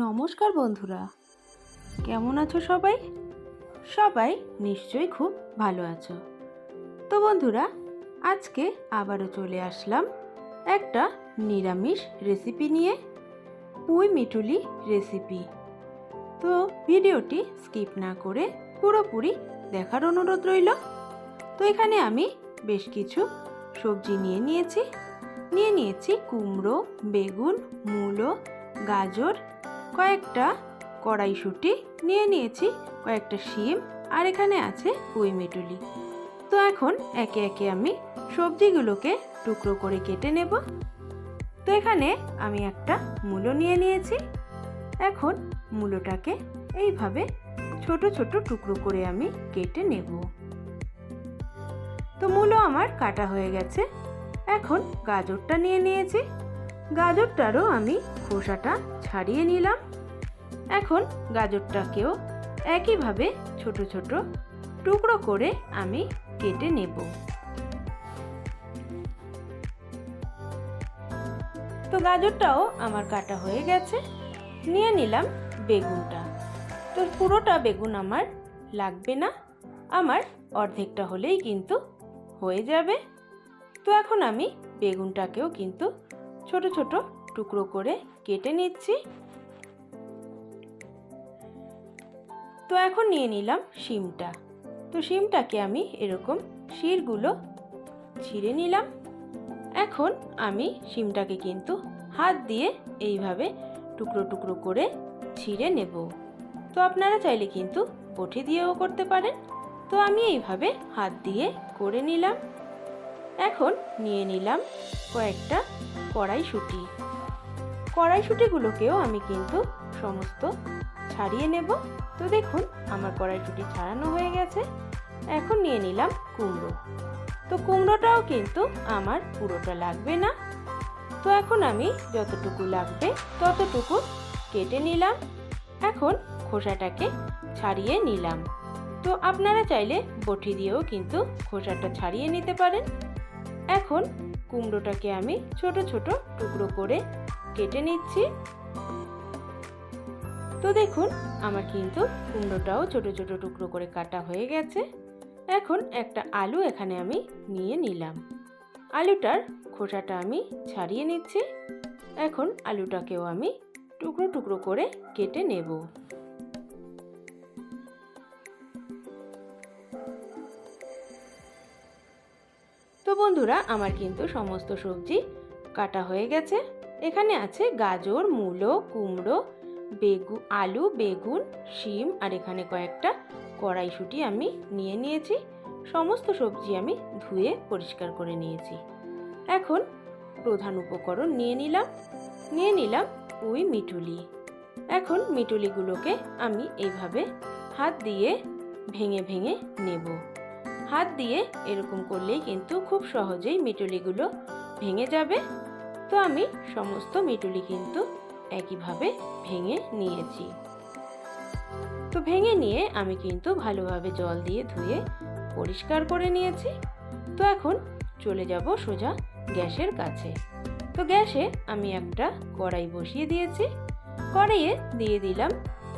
নমস্কার বন্ধুরা। কেমন আছো সবাই? সবাই নিশ্চয়ই খুব ভালো আছো। তো বন্ধুরা, আজকে আবারও চলে আসলাম একটা নিরামিষ রেসিপি নিয়ে, পুঁই মিটুলি রেসিপি। তো ভিডিওটি স্কিপ না করে পুরোপুরি দেখার অনুরোধ রইল। তো এখানে আমি বেশ কিছু সবজি নিয়ে নিয়েছি। নিয়ে নিয়েছি কুমড়ো, বেগুন, মূলো, গাজর কয়েকটা কড়াইশুঁটি নিয়ে নিয়েছি, কয়েকটা শিম আর এখানে আছে পুঁই মিটুলি। তো এখন একে একে আমি সবজিগুলোকে টুকরো করে কেটে নেব। তো এখানে আমি একটা মূলো নিয়ে নিয়েছি। এখন মূলোটাকে এইভাবে ছোট ছোট টুকরো করে আমি কেটে নেব। তো মূলো আমার কাটা হয়ে গেছে। এখন গাজরটা নিয়ে নিয়েছি। গাজরটারও আমি খোসাটা ছাড়িয়ে নিলাম। এখন গাজরটাকেও একইভাবে ছোট ছোট টুকরো করে আমি কেটে নেব। তো গাজরটাও আমার কাটা হয়ে গেছে। নিয়ে নিলাম বেগুনটা। তো পুরোটা বেগুন আমার লাগবে না। আমার অর্ধেকটা হলেই কিন্তু হয়ে যাবে। তো এখন আমি বেগুনটাকেও কিন্তু ছোট ছোট টুকরো করে কেটে নিচ্ছি। তো এখন নিয়ে নিলাম শিমটা। তো শিমটাকে আমি এরকম শিরগুলো ছিঁড়ে নিলাম। এখন আমি শিমটাকে কিন্তু হাত দিয়ে এইভাবে টুকরো টুকরো করে ছিঁড়ে নেব। তো আপনারা চাইলে কিন্তু বটি দিয়েও করতে পারেন। তো আমি এইভাবে হাত দিয়ে করে নিলাম। এখন নিয়ে নিলাম কয়েকটা কড়াইশুঁটি। কড়াইশুঁটিগুলোকেও আমি কিন্তু সমস্ত ছাড়িয়ে নেব। তো দেখুন, আমার কড়াইশুঁটি ছাড়ানো হয়ে গেছে। এখন নিয়ে নিলাম কুমড়ো। তো কুমড়োটাও কিন্তু আমার পুরোটা লাগবে না। তো এখন আমি যতটুকু লাগবে ততটুকু কেটে নিলাম। এখন খোসাটাকে ছাড়িয়ে নিলাম। তো আপনারা চাইলে বটি দিয়েও কিন্তু খোসাটা ছাড়িয়ে নিতে পারেন। এখন কুমড়োটাকে আমি ছোট ছোট টুকরো করে কেটে নিচ্ছি। তো দেখুন, আমার কিন্তু কুমড়োটাও ছোট ছোট টুকরো করে কাটা হয়ে গেছে। এখন একটা আলু এখানে আমি নিয়ে নিলাম। আলুটার খোসাটা আমি ছাড়িয়ে নিচ্ছি। এখন আলুটাকেও আমি টুকরো টুকরো করে কেটে নেব। তো বন্ধুরা, আমার কিন্তু সমস্ত সবজি কাটা হয়ে গেছে। এখানে আছে গাজর, মূলো, কুমড়ো বেগু, আলু, বেগুন, শিম আর এখানে কয়েকটা কড়াইশুঁটি আমি নিয়ে নিয়েছি। সমস্ত সবজি আমি ধুয়ে পরিষ্কার করে নিয়েছি। এখন প্রধান উপকরণ নিয়ে নিলাম। নিয়ে নিলাম ওই মিটুলি এখন মিটুলিগুলোকে আমি এইভাবে হাত দিয়ে ভেঙে ভেঙে নেব। হাত দিয়ে এরকম করলেই কিন্তু খুব সহজেই মিটুলিগুলো ভেঙে যাবে। তো আমি সমস্ত মিটুলি কিন্তু একইভাবে ভেঙে নিয়েছি। তো ভেঙে নিয়ে আমি কিন্তু ভালোভাবে জল দিয়ে ধুয়ে পরিষ্কার করে নিয়েছি। তো এখন চলে যাব সোজা গ্যাসের কাছে। তো গ্যাসে আমি একটা কড়াই বসিয়ে দিয়েছি। কড়াইয়ে দিয়ে দিলাম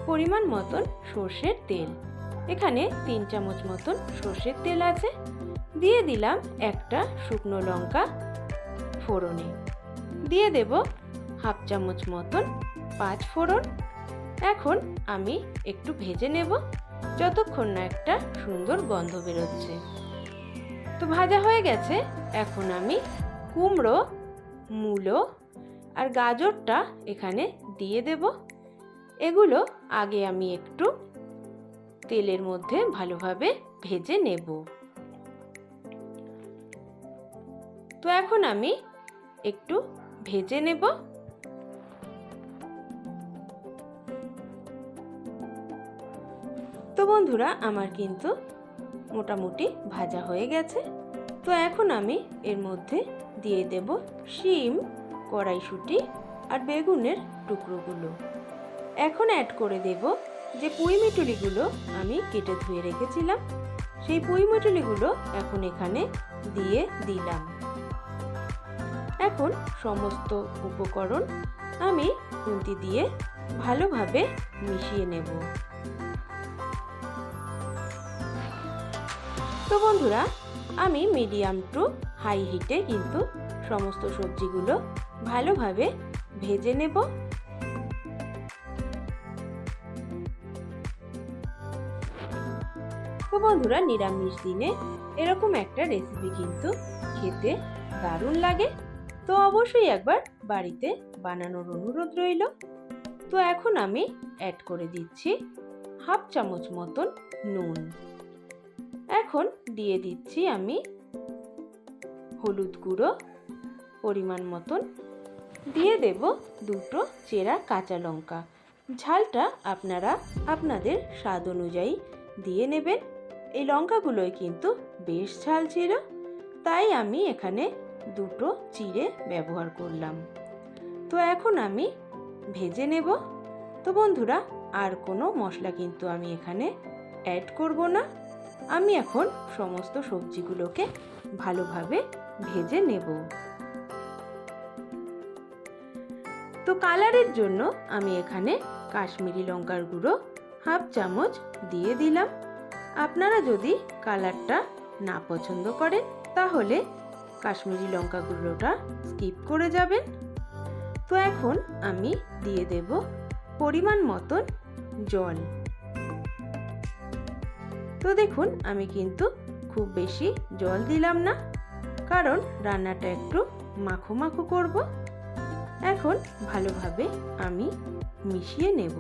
পরিমাণ মতন সর্ষের তেল। এখানে তিন চামচ মতন সর্ষের তেল আছে। দিয়ে দিলাম একটা শুকনো লঙ্কা ফোড়নে। দিয়ে দেব হাফ চামচ মতন পাঁচ ফোড়ন। এখন আমি একটু ভেজে নেব, যতক্ষণ না একটা সুন্দর গন্ধ বেরোচ্ছে। তো ভাজা হয়ে গেছে, এখন আমি কুমড়ো, মূলো আর গাজরটা এখানে দিয়ে দেব। এগুলো আগে আমি একটু তেলের মধ্যে ভালোভাবে ভেজে নেব। তো এখন আমি একটু ভেজে নেব। বন্ধুরা, আমার কিন্তু মোটামুটি ভাজা হয়ে গেছে। তো এখন আমি এর মধ্যে দিয়ে দেব শিম, কড়াইশুঁটি আর বেগুনের টুকরোগুলো। এখন অ্যাড করে দেব যে পুঁই মিটুলিগুলো আমি কেটে ধুয়ে রেখেছিলাম। সেই পুঁই মিটুলিগুলো এখন এখানে দিয়ে দিলাম। এখন সমস্ত উপকরণ আমি খুন্তি দিয়ে ভালোভাবে মিশিয়ে নেব। তো বন্ধুরা, আমি মিডিয়াম টু হাই হিটে কিন্তু সমস্ত সবজিগুলো ভালোভাবে ভেজে নেব। তো বন্ধুরা, নিরামিষ দিনে এরকম একটা রেসিপি কিন্তু খেতে দারুণ লাগে। তো অবশ্যই একবার বাড়িতে বানানোর অনুরোধ রইল। তো এখন আমি অ্যাড করে দিচ্ছি হাফ চামচ মতন নুন। এখন দিয়ে দিচ্ছি আমি হলুদ গুঁড়ো পরিমাণ মতন। দিয়ে দেব দুটো চেরা কাঁচা লঙ্কা। ঝালটা আপনারা আপনাদের স্বাদ অনুযায়ী দিয়ে নেবেন। এই লঙ্কাগুলোই কিন্তু বেশ ঝাল ছিল, তাই আমি এখানে দুটো চিড়ে ব্যবহার করলাম। তো এখন আমি ভেজে নেব। তো বন্ধুরা, আর কোনো মশলা কিন্তু আমি এখানে অ্যাড করব না। আমি এখন সমস্ত সবজিগুলোকে ভালোভাবে ভেজে নেব। তো কালারের জন্য আমি এখানে কাশ্মীরি লঙ্কার গুঁড়ো হাফ চামচ দিয়ে দিলাম। আপনারা যদি কালারটা না পছন্দ করেন, তাহলে কাশ্মীরি লঙ্কা গুঁড়োটা স্কিপ করে যাবেন। তো এখন আমি দিয়ে দেব পরিমাণ মতন জল। তো দেখুন, আমি কিন্তু খুব বেশি জল দিলাম না, কারণ রান্নাটা একটু মাখো মাখো করব। এখন ভালোভাবে আমি মিশিয়ে নেব।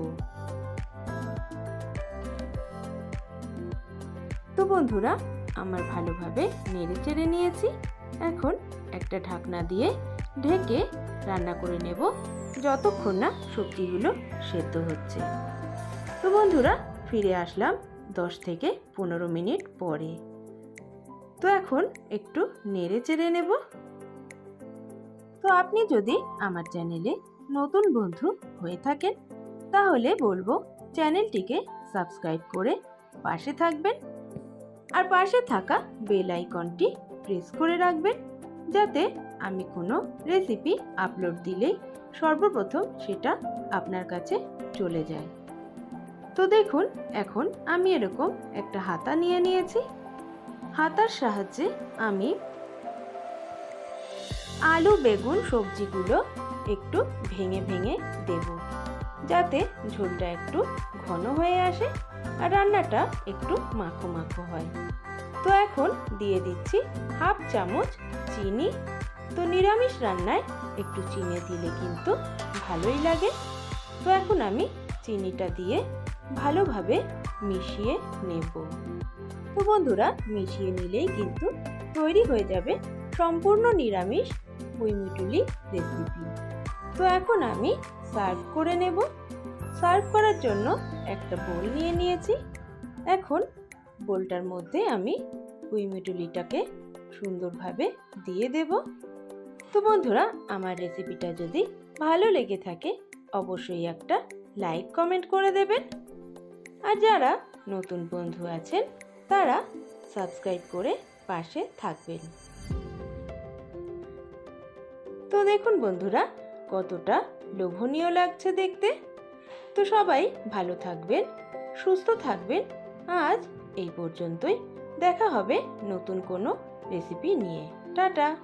তো বন্ধুরা, আমার ভালোভাবে নেড়ে চেড়ে নিয়েছি। এখন একটা ঢাকনা দিয়ে ঢেকে রান্না করে নেব, যতক্ষণ না সবজিগুলো সেদ্ধ হচ্ছে। তো বন্ধুরা, ফিরে আসলাম দশ থেকে পনেরো মিনিট পরে। তো এখন একটু নেড়ে চেড়ে নেব। তো আপনি যদি আমার চ্যানেলে নতুন বন্ধু হয়ে থাকেন, তাহলে বলব চ্যানেলটিকে সাবস্ক্রাইব করে পাশে থাকবেন। আর পাশে থাকা বেল আইকনটি প্রেস করে রাখবেন, যাতে আমি কোনো রেসিপি আপলোড দিলেই সর্বপ্রথম সেটা আপনার কাছে চলে যায়। তো দেখুন, এখন আমি এরকম একটা হাতা নিয়ে নিয়েছি। হাতার সাহায্যে আমি আলু, বেগুন, সবজিগুলো একটু ভেঙে ভেঙে দেব। যাতে ঝোলটা একটু ঘন হয়ে আসে আর রান্নাটা একটু মাখো মাখো হয়। তো এখন দিয়ে দিচ্ছি হাফ চামচ চিনি। তো নিরামিষ রান্নায় একটু চিনি দিলে কিন্তু ভালোই লাগে। তো এখন আমি চিনিটা দিয়ে ভালোভাবে মিশিয়ে নেব। তো বন্ধুরা, মিশিয়ে নিলেই কিন্তু তৈরি হয়ে যাবে সম্পূর্ণ নিরামিষ মুইমুটুলি রেসিপি তো এখন আমি সার্ভ করে নেব। সার্ভ করার জন্য একটা বোল নিয়ে নিয়েছি। এখন বোলটার মধ্যে আমি কুইমিটুলিটাকে সুন্দরভাবে দিয়ে দেব। তো বন্ধুরা, আমার রেসিপিটা যদি ভালো লেগে থাকে, অবশ্যই একটা লাইক কমেন্ট করে দেবেন। আর যারা নতুন বন্ধু আছেন, তারা সাবস্ক্রাইব করে পাশে থাকবেন। তো দেখুন বন্ধুরা, কতটা লোভনীয় লাগছে দেখতে। তো সবাই ভালো থাকবেন, সুস্থ থাকবেন। আজ এই পর্যন্তই। দেখা হবে নতুন কোনো রেসিপি নিয়ে। টাটা!